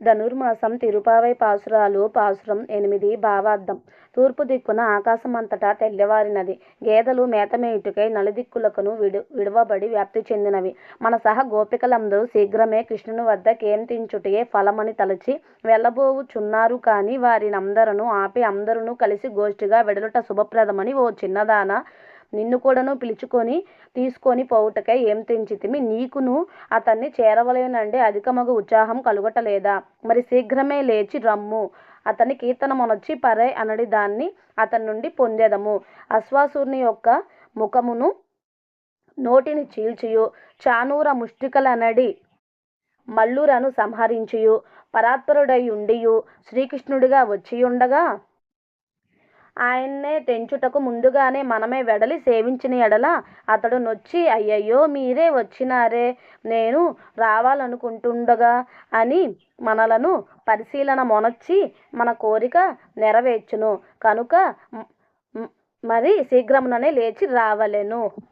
ధనుర్మాసం తిరుపావై పాసురాలు పాసురం ఎనిమిది భావార్థం. తూర్పు దిక్కున ఆకాశమంతటా తెల్లవారినది. గేదెలు మేతమేయుటకై నలుదిక్కులకును విడు విడువబడి వ్యాప్తి చెందినవి. మన సహ గోపికలందరూ శీఘ్రమే కృష్ణుని వద్ద కేంతించుటే ఫలమని తలచి వెళ్ళబోవుచున్నారు కానీ వారినందరను ఆపి అందరును కలిసి గోష్ఠిగా వెడలుట శుభప్రదమని ఓ చిన్నదాన నిన్ను కూడాను పిలుచుకొని తీసుకొని పోవుటకై ఏం తెంచితిమి నీకును అతన్ని చేరవలేనండి. అధికమగు ఉత్సాహం కలుగటలేదా? మరి శీఘ్రమే లేచి రమ్ము. అతని కీర్తనమునొచ్చి పరే అనడి దాన్ని అతని నుండి పొందేదము. అశ్వాసుని యొక్క ముఖమును నోటిని చీల్చియు. చానూర ముష్టికలనడి మల్లురను సంహరించియు. పరాత్పరుడై ఉండియు. శ్రీకృష్ణుడిగా వచ్చియుండగా ఆయన్నే తెంచుటకు ముందుగానే మనమే వెడలి సేవించిన ఎడల అతడు నొచ్చి అయ్యయ్యో మీరే వచ్చినారే నేను రావాలనుకుంటుండగా అని మనలను పరిశీలన మొనర్చి మన కోరిక నెరవేర్చును. కనుక మరి శీఘ్రముననే లేచి రావలెను.